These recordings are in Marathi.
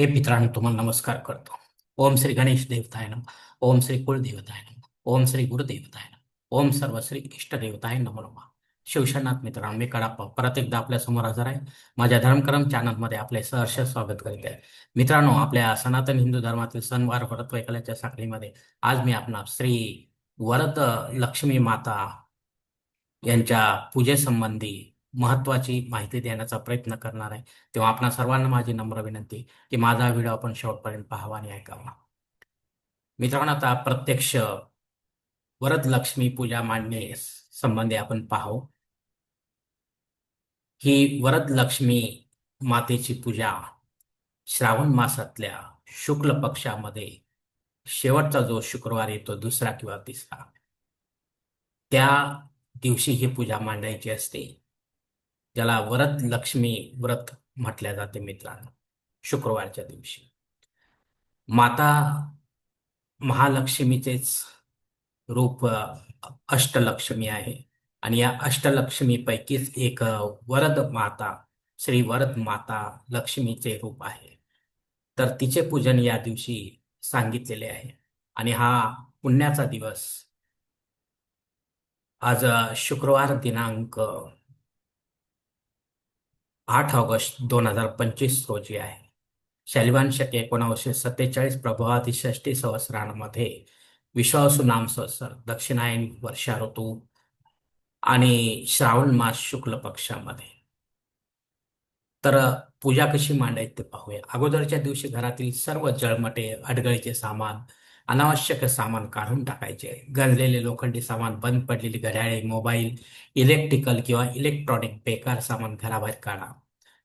हे मित्रांनो तुम्हाला नमस्कार करतो. ओम श्री गणेश देवताय नम. ओम श्री कुलदेवताय नम. ओम श्री गुरुदेवताय नम. ओम सर्व श्री इष्टदेवताय नमो नमः. शिवशनाथ मित्रांनो मी कडाप्पा परत एकदा आपल्यासमोर हजर आहे. माझ्या धर्मक्रम चॅनलमध्ये आपले सहर्ष स्वागत करीत आहे. मित्रांनो आपल्या सनातन हिंदू धर्मातील सणवार व्रत वैकल्याच्या साखळीमध्ये आज मी आपणा श्री वरद लक्ष्मी माता यांच्या पूजेसंबंधी महत्वाची माहिती देण्याचा प्रयत्न करणार आहे. तेव्हा आपणा सर्वांना माझी नम्र विनंती की माझा व्हिडिओ आपण शेवटपर्यंत पाहावा आणि ऐकावा. मित्रांनो आता प्रत्यक्ष वरद लक्ष्मी पूजा मांडणे संबंधी आपण पाहू. ही वरद लक्ष्मी मातेची पूजा श्रावण मासातल्या शुक्ल पक्षामध्ये शेवटचा जो शुक्रवार येतो दुसरा किंवा तिसरा त्या दिवशी ही पूजा मांडायची असते. ज्याला वरद लक्ष्मी व्रत म्हटल्या जाते मित्रांनो शुक्रवारच्या दिवशी. माता महालक्ष्मीचेच रूप अष्टलक्ष्मी आहे. आणि या अष्टलक्ष्मीपैकीच एक वरद माता श्री वरद माता लक्ष्मीचे रूप आहे. तर तिचे पूजन या दिवशी सांगितलेले आहे. आणि हा पुण्याचा दिवस. आज शुक्रवार दिनांक आठ ऑगस्ट दोन हजार पंचवीस रोजी आहे. शालिवान शके एकोणावीसशे सत्तेचाळीस प्रभावाती षष्टी सहस्रांमध्ये विश्वासू नाम सहस्र दक्षिणायन वर्षा ऋतू आणि श्रावण मास शुक्ल पक्षामध्ये. तर पूजा कशी मांडायची ते पाहूया. अगोदरच्या दिवशी घरातील सर्व जळमटे अडगळीचे सामान अनावश्यक सामान काढून टाकायचे. गंजलेले लोखंडी सामान बंद पडलेली घड्याळे मोबाईल इलेक्ट्रिकल किंवा इलेक्ट्रॉनिक बेकार सामान घराबाहेर काढा.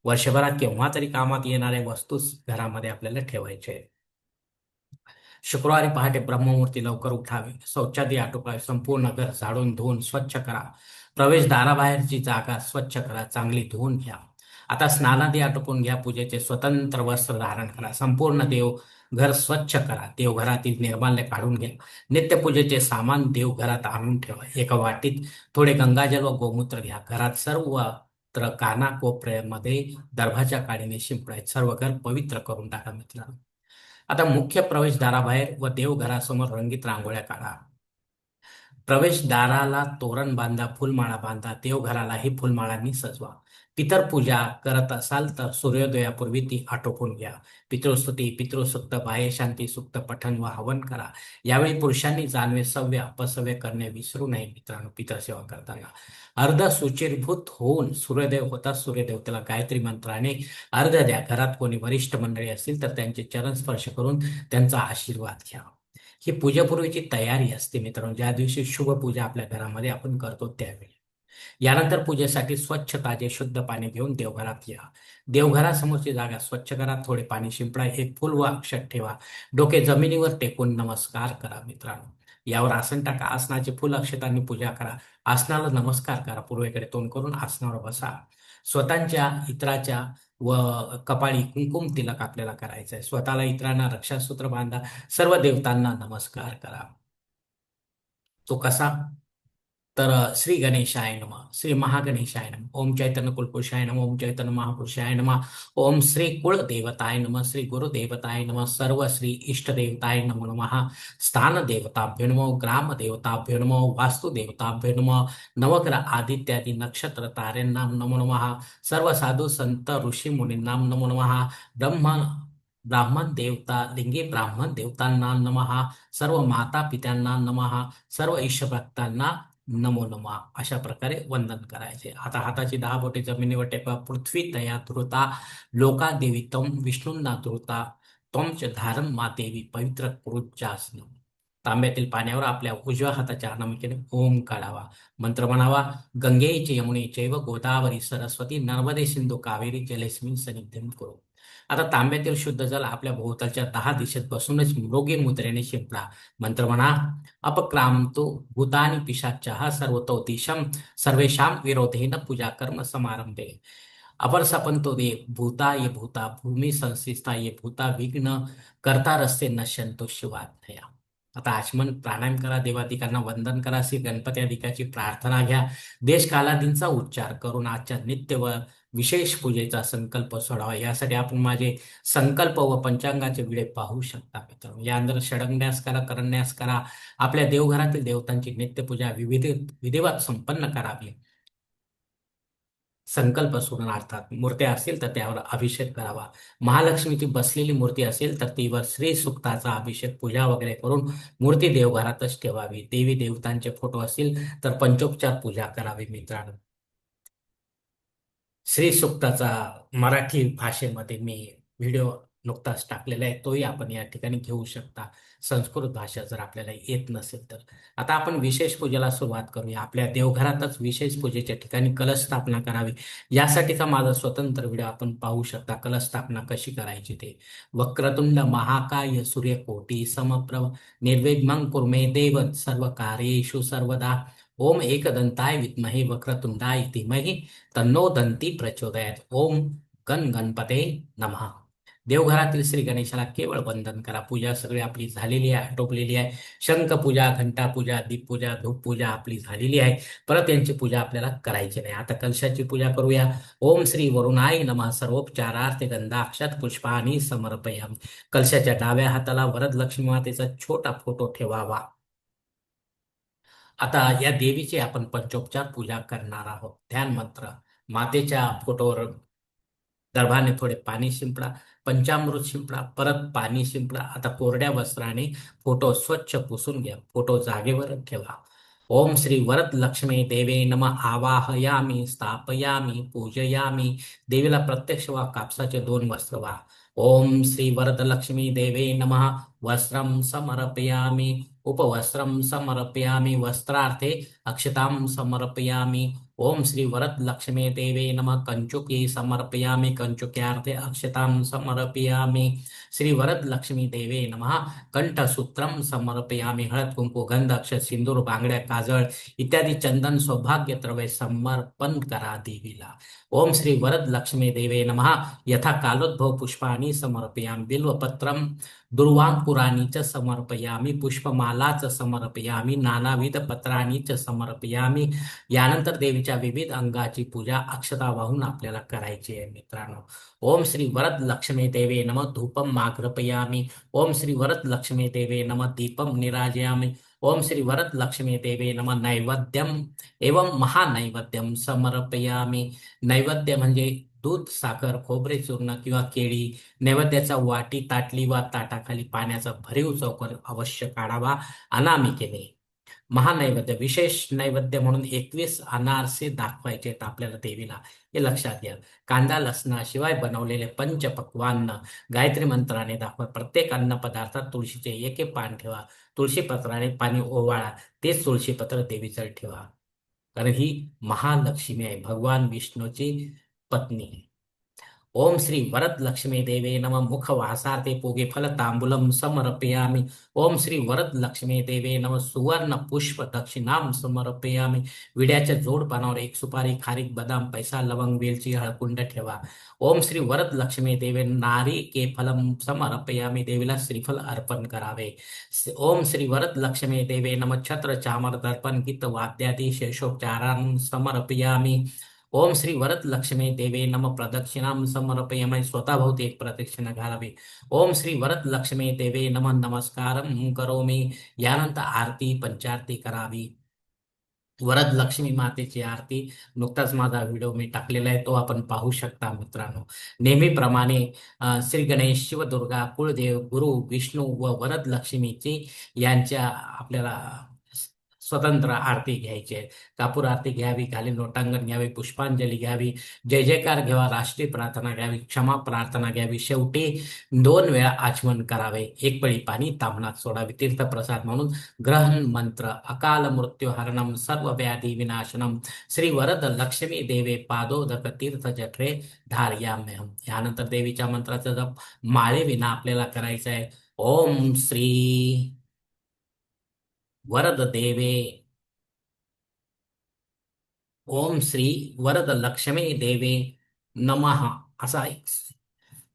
वर्षभरात केव्हा तरी कामात येणाऱ्या वस्तूच घरामध्ये आपल्याला ठेवायचे. शुक्रवारी पहाटे ब्रह्ममुहूर्ती लवकर उठावे. शौचादी आटोपावे संपूर्ण घर झाडून धुवून स्वच्छ करा. प्रवेशदाराबाहेरची जागा स्वच्छ करा. चांगली धुवून घ्या. आता स्नानादी आटोपून घ्या पूजेचे स्वतंत्र वस्त्र धारण करा संपूर्ण देव घर स्वच्छ करा देवघरातील निर्माल्य काढून घ्या. नित्यपूजेचे सामान देवघरात आणून ठेवा. एका वाटीत थोडे गंगाजल व गोमूत्र घ्या. घरात सर्वत्र कानाकोपऱ्यामध्ये दर्भाच्या काडीने शिंपडायत सर्व घर पवित्र करून टाका मित्रांनो. आता मुख्य प्रवेशद्वाराबाहेर व देवघरासमोर रंगीत रांगोळ्या काढा. प्रवेशद्वाराला तोरण बांधा फुलमाळा बांधा देवघरालाही फुलमाळांनी सजवा. पितर पूजा करत असाल तर सूर्योदयापूर्वी ती आटोपून घ्या. पितृस्तुती पितृसुक्त बाह्यशांती सुक्त पठण व हवन करा. यावेळी पुरुषांनी जानवे सव्य अपसव्य करणे विसरू नये मित्रांनो पितरसेवा करताना. अर्ध सुचिरभूत होऊन सूर्योदय होता सूर्यदेवतेला गायत्री मंत्राने अर्ध द्या. घरात कोणी वरिष्ठ मंडळी असतील तर त्यांचे चरण स्पर्श करून त्यांचा आशीर्वाद घ्या. ही पूजेपूर्वीची तयारी असते मित्रांनो. ज्या दिवशी शुभ पूजा आपल्या घरामध्ये आपण करतो त्यावेळी. यानंतर पूजेसाठी स्वच्छ ताजे शुद्ध पाणी घेऊन देवघरात या. देवघरासमोरची जागा स्वच्छ करा थोडे पाणी शिंपडा एक फुल व अक्षत ठेवा. डोके जमिनीवर टेकून नमस्कार करा मित्रांनो. यावर आसन टाका आसनाचे फुल अक्षतांनी पूजा करा. आसनाला नमस्कार करा पूर्वेकडे तोंड करून आसनावर बसा. स्वतःच्या इतराच्या व कपाळी कुंकुम तिलक आपल्याला करायचं आहे स्वतःला इतरांना रक्षासूत्र बांधा सर्व देवतांना नमस्कार करा. तो कसा? तर श्री गणेशाय नम श्री महागणेशाय नम ओम चैतन्य कुलपुरुषाय नम ओम चैतन्य महापुरुषाय नम ओम श्री कुळ देवताय नम श्री गुरुदेवताय नम सर्व श्री इष्टदेवताय नमो नमः स्थान देवताभ्यो नमो ग्राम देवताभ्यो नमो वास्तु देवताभ्यो नमो नवग्रह आदित्यादी नक्षत्र ताऱ्यांना नमो नमः सर्व साधू संत ऋषी मुनींना नमो नमः ब्रह्म ब्राह्मण देवता लिंगी ब्राह्मण देवतांना नमः सर्व माता पित्यांना नमः सर्व ईश्वभक्तांना नमो नमः अशा प्रकारे वंदन करायचे. आता हाताची दहा बोटे जमिनीवर टेकवा पृथ्वी तया धृता लोका देवी तम विष्णूंना धृता तमच धारण मा देवी पवित्र कृजासन तांब्यातील पाण्यावर आपल्या उजव्या हाताच्या अनामिकेने ओम काढावा. मंत्र म्हणावा गंगेचे यमुने चैव गोदावरी सरस्वती नर्मदे सिंधू कावेरी जलेस्मिन सनिध्यम करू. आता तांब्यातील शुद्ध जल आपल्या भोवतालच्या दहा दिशेत बसूनच मृगे मुद्रेने शिंपडा मंत्र म्हणा अपक्रांतो भूतानि पिशाच्या सर्वतो दिशं सर्वेषां विरोधेन पूजा कर्म समारंभे अपर सपंतो दे भूता ये भूता भूमी संस्थिता ये भूता विघ्न करता रस्ते नश्यंतो शिवाज्ञया आता आचमन प्राणायाम करा देवादिकांना वंदन करा श्री गणपती अधिकाची प्रार्थना घ्या. देश कालादींचा उच्चार करून आजच्या नित्य व विशेष पूजेचा संकल्प सोडावा. यासाठी आपण माझे संकल्प व पंचांगाचे विडे पाहू शकता मित्रांनो. यानंतर षडंगण्यास करा करण्यास करा. आपल्या देवघरातील देवतांची नित्यपूजा विविध विधिवत संपन्न करावी. संकल्प सोडून अर्थात मूर्त्या असतील तर त्यावर अभिषेक करावा. महालक्ष्मीची बसलेली मूर्ती असेल तर तीवर श्री सुक्ताचा अभिषेक पूजा वगैरे करून मूर्ती देवघरातच ठेवावी. देवी देवतांचे फोटो असतील तर पंचोपचार पूजा करावी मित्रांनो. श्री सुक्ताचा मराठी भाषेमध्ये मी व्हिडिओ नुकताच टाकलेला आहे. तोही आपण या ठिकाणी घेऊ शकता. संस्कृत भाषा जर आपल्याला येत नसेल तर. आता आपण विशेष पूजेला सुरुवात करूया. आपल्या देवघरातच विशेष पूजेच्या ठिकाणी कलश स्थापना करावी. यासाठीचा माझा स्वतंत्र व्हिडिओ आपण पाहू शकता. कलश स्थापना कशी करायची ते. वक्रतुंड महाकाय सूर्यकोटी समप्रभ. निर्विघ्नं कुर्मे देव सर्व कार्येषु सर्वदा. ओम एकदंताय विद्महे वक्रतुंडाय धीमहि. तन्नो दंती प्रचोदयात. ओम गण गणपते नमः. देवघरातील श्री गणेशाला केवळ वंदन करा. पूजा सगळी आपली झालेली आहे आटोपलेली आहे. शंख पूजा घंटा पूजा दीप पूजा धूप पूजा आपली झालेली आहे. परत यांची पूजा आपल्याला करायची नाही. आता कलशाची पूजा करूया. ओम श्री वरुणाय नमः. सर्वोपचारार्थ गंधाक्षत पुष्पानी समर्पयम. कलशाच्या डाव्या हाताला वरद लक्ष्मी मातेचा छोटा फोटो ठेवावा. आता या देवीची आपण पंचोपचार पूजा करणार आहोत. ध्यान मंत्र. मातेच्या फोटोवर गर्भाने थोडे पाणी शिंपडा पंचामृत शिंपडा परत पाणी शिंपडा. आता कोरड्या वस्त्राने फोटो स्वच्छ पुसून घ्या फोटो जागेवर ठेवा. ओम श्री वरद लक्ष्मी देवे नम आवाहयामी स्थापयामी पूजयामी. देवीला प्रत्यक्ष वा कापसाचे दोन वस्त्र वा ओम श्री वरद लक्ष्मी देवे नमः वस्त्रं समर्पयामी. उपवस्त्रं समर्पयामि वस्त्रार्थे अक्षतां समर्पयामि। ओम श्री वरद लक्ष्मी देवे नमः। कंचुकी समर्पयामि। कंचुक्यार्थे अक्षतां समर्पयामि। श्री वरद लक्ष्मी देवे नमः। कंठसूत्रम समर्पयामि। हळद कुंकू गंध अक्षर सिंदूर बांगड्या काजळ इत्यादी चंदन सौभाग्य द्रव्य समर्पण करा देवीला। ओम श्री वरद लक्ष्मी देवे नमः। यथा कालोद्भव पुष्पाणी समर्पयामि। बिल्वपत्रम दुर्वांकुराणी च समर्पयामि। पुष्पमा नालाच समर्पयामी नानाविध पत्रांनीच च समर्पयामी. यानंतर देवीच्या विविध अंगाची पूजा अक्षता वाहून आपल्याला करायची आहे मित्रांनो. ओम श्री वरद लक्ष्मी देवे नम धूपम माघ्रपयामी ओम श्री वरद लक्ष्मी देवे नम दीपम निराजयामी. ओम श्री वरद लक्ष्मी देवे नम. नैवेद्यम एवं महानैवेद्यम समर्पयामी. नैवेद्य म्हणजे दूध साखर खोबरे चूर्ण किंवा केळी. नैवेद्याचा वाटी ताटली वा ताटाखाली पाण्याचा भरीव चौकर अवश्य काढावा. अनामिकेने महानैवेद्य विशेष नैवेद्य म्हणून एकवीस अनारसे दाखवायचे आहेत आपल्याला देवीला. हे लक्षात घ्या. कांदा लसणाशिवाय बनवलेले पंचपक्वान्न गायत्री मंत्राने दाखवा. प्रत्येक अन्न पदार्थात तुळशीचे एक एक पान ठेवा. तुळशी पत्राने पाणी ओवाळा. तेच तुळशी पत्र देवीचं ठेवा. कारण ही महालक्ष्मी आहे. भगवान विष्णूची पत्नी. ओम श्री वरद लक्ष्मी देवे नम। मुख वासाते पोगे फल तांबूलम समर्पयामि। ओम श्री वरद लक्ष्मी देवे नम। सुवर्ण पुष्प दक्षिणाम समर्पयामि। विड्याच्या जोड पानावर एक सुपारी खारीक बदाम पैसा लवंग वेलची हळकुंड ठेवा। ओम श्री वरद लक्ष्मी देवे नारी के फलम समर्पयामि। देवीला श्रीफल अर्पण करावे। ओम श्री वरद लक्ष्मी देवे नम। छत्र चामर दर्पण गीत वाद्यादी शेषोपचारां समर्पयामि। ओम श्री वरद लक्ष्मी देवे नम प्रदक्षिणाम समर्पयामी स्वतःभोवती एक प्रदक्षिणा घालावी। ओम श्री वरद लक्ष्मी देवे नम नमस्कार करोमी। यानंतर आरती पंचारती करावी। वरद लक्ष्मी मातेची आरती नुकताच माझा व्हिडिओ मी टाकलेला आहे तो आपण पाहू शकता मित्रांनो. नेहमीप्रमाणे श्री गणेश शिवदुर्गा कुळदेव गुरु विष्णू व वरद लक्ष्मीची यांच्या आपल्याला स्वतंत्र आरती घ्यायची आहे. कापूर आरती घ्यावी खाली लोटांगण घ्यावी पुष्पांजली घ्यावी जय जयकार घ्यावा राष्ट्रीय प्रार्थना घ्यावी क्षमा प्रार्थना घ्यावी. शेवटी दोन वेळा आचमन करावे. एक पळी पाणी तामणात सोडावे. तीर्थप्रसाद म्हणून ग्रहण मंत्र अकाल मृत्यू हरणम सर्व व्याधी विनाशनम श्री वरद लक्ष्मी देवे पादोदक तीर्थ जठरे धार्याम्यहम यानंतर देवीच्या मंत्राचा जप माळे विना आपल्याला करायचं आहे ओम श्री वरद देवे ओम श्री वरद लक्ष्मी देवे नमः असा एक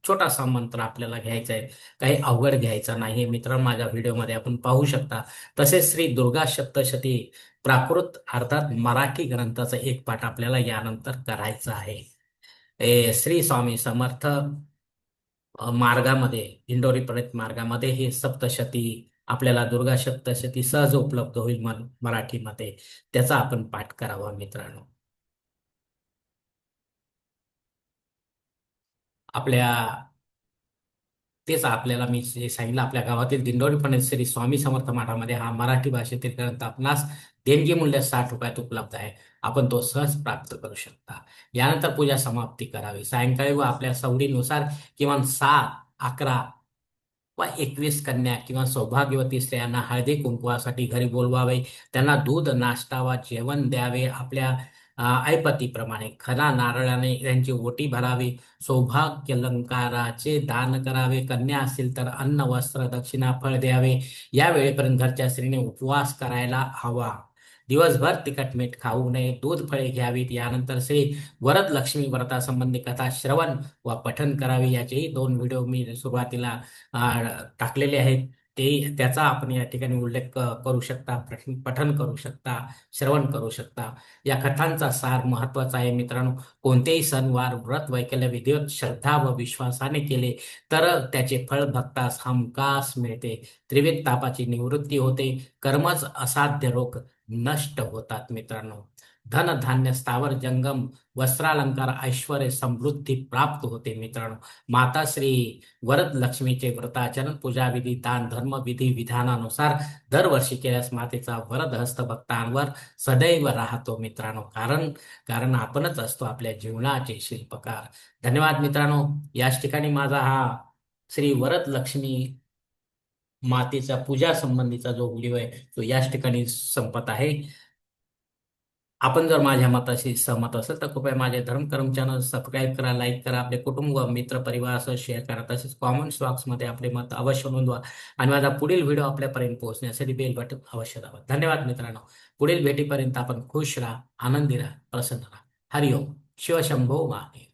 छोटासा मंत्र आपल्याला घ्यायचा आहे. काही अवघड घ्यायचा नाही. मित्र माझ्या व्हिडिओमध्ये आपण पाहू शकता. तसेच श्री दुर्गा सप्तशती प्राकृत अर्थात मराठी ग्रंथाचा एक पाठ आपल्याला यानंतर करायचा आहे. ए, श्री स्वामी समर्थ मार्गामध्ये इंडोरी प्रणित मार्गामध्ये हे सप्तशती आपल्याला दुर्गा सप्तशती सहज उपलब्ध होईल मराठीमध्ये. त्याचा आपण पाठ करावा मित्रांनो. आपल्या तेच आपल्याला मी जे सांगितलं आपल्या गावातील दिंडोरी श्री स्वामी समर्थ मठामध्ये हा मराठी भाषेतील ग्रंथ आपणास देणगी मूल्य साठ रुपयात उपलब्ध आहे. आपण तो सहज प्राप्त करू शकता. यानंतर पूजा समाप्ती करावी. सायंकाळी व आपल्या सवडीनुसार किमान सात अकरा व एकवीस कन्या किंवा सौभाग्यवती स्त्रियांना हळदी कुंकवासाठी घरी बोलवावे. त्यांना दूध नाश्ता वा जेवण द्यावे. आपल्या ऐपतीप्रमाणे खरा नारळाने त्यांची ओटी भरावी. सौभाग्य अलंकाराचे दान करावे. कन्या असतील तर अन्न वस्त्र दक्षिणा फळ द्यावे. या वेळेपर्यंत घरच्या स्त्रीने उपवास करायला हवा. दिवसभर तिखट मीठ खाऊ नये दूध फळे घ्यावीत यानंतर श्री वरद लक्ष्मी व्रतासंबंधी कथा श्रवण व पठन करावे याचेही दोन व्हिडिओ मी सुरुवातीला टाकलेले आहेत. ते त्याचा आपण या ठिकाणी उल्लेख करू शकता पठन पठन करू शकता श्रवण करू शकता. या कथांचा सार महत्त्वाचा आहे मित्रांनो. कोणतेही सणवार व्रत वैकल्य विधिवत श्रद्धा व विश्वासाने केले तर त्याचे फळ भक्तास हमखास मिळते. त्रिविध तापाची निवृत्ती होते. कर्मच असाध्य रोग नष्ट होतात मित्रांनो. धन धान्य स्थावर जंगम वस्त्रालंकार ऐश्वर समृद्धी प्राप्त होते मित्रांनो. माताश्री वरद लक्ष्मीचे व्रताचरण पूजाविधी दान धर्म विधी विधानानुसार दरवर्षी केल्यास मातेचा वरद हस्त भक्तांवर सदैव राहतो मित्रांनो. कारण कारण आपणच असतो आपल्या जीवनाचे शिल्पकार. धन्यवाद मित्रांनो. याच ठिकाणी माझा हा श्री वरद लक्ष्मी मातेचा पूजा संबंधीचा जो व्हिडिओ आहे तो याच ठिकाणी संपत आहे. आपण जर माझ्या मताशी सहमत असेल तर कृपया माझे धर्मकर्म चॅनल सबस्क्राईब करा लाईक करा. आपले कुटुंब मित्र परिवारासह शेअर करा. तसेच कॉमेंट्स बॉक्समध्ये आपले मत अवश्य नोंदवा. आणि माझा पुढील व्हिडिओ आपल्यापर्यंत पोहोचण्यासाठी बेल बटन अवश्य दावा धन्यवाद मित्रांनो. पुढील भेटीपर्यंत आपण खुश राहा आनंदी राहा प्रसन्न राहा. हरिओम. शिवशंभो महादेव